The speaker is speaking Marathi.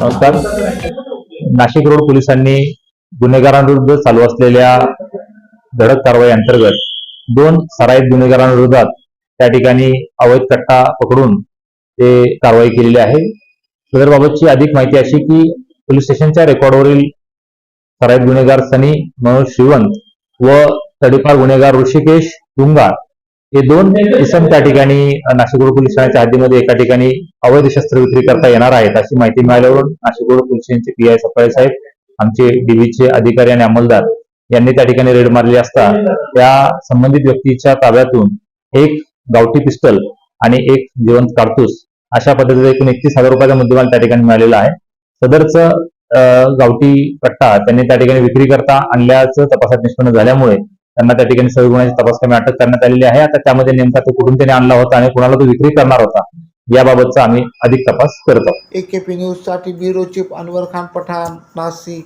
नमस्कार. नाशिक रोड पोलिसांनी गुन्हेगारांविरुद्ध चालू असलेल्या धडक कारवाई अंतर्गत दोन सराईत गुन्हेगारांविरोधात त्या ठिकाणी अवैध कट्टा पकडून ते कारवाई केलेली आहे. सदरबाबतची अधिक माहिती अशी की पोलीस स्टेशनच्या रेकॉर्डवरील सराईत गुन्हेगार सनी मनोज शिवंत व तडीपार गुन्हेगार ऋषिकेश तुंगा हे दोन इसम त्या ठिकाणी अ, नाशिक रोड पोलीस ठाण्याच्या हद्दीमध्ये एका ठिकाणी अवैध शस्त्र विक्री करता येणार आहेत अशी माहिती मिळाल्यावरून नाशिक रोड पोलीस स्टेशनचे पी आय सफाळे साहेब आमचे डीबीचे अधिकारी आणि अंमलदार यांनी त्या ठिकाणी रेड मारली असता. त्या संबंधित व्यक्तीच्या ताब्यातून एक गावठी पिस्टल आणि एक जिवंत काडतूस अशा पद्धतीचा एकूण एकतीस हजार रुपयाचा मुद्देमाल त्या ठिकाणी मिळालेला आहे. सदरचं गावठी कट्टा त्यांनी त्या ठिकाणी विक्री करता आणल्याचं तपासात निष्पन्न झाल्यामुळे त्यांना त्या ठिकाणी सगळी गुन्ह्याची तपास कमी अटक करण्यात आलेली आहे. आता त्यामध्ये नेमका तो कुठून त्याने आणला होता आणि कुणाला तो विक्री करणार होता याबाबतचा आम्ही अधिक तपास करत आहोत. ए पी न्यूजसाठी ब्युरो चीफ अनवर खान पठाण नाशिक.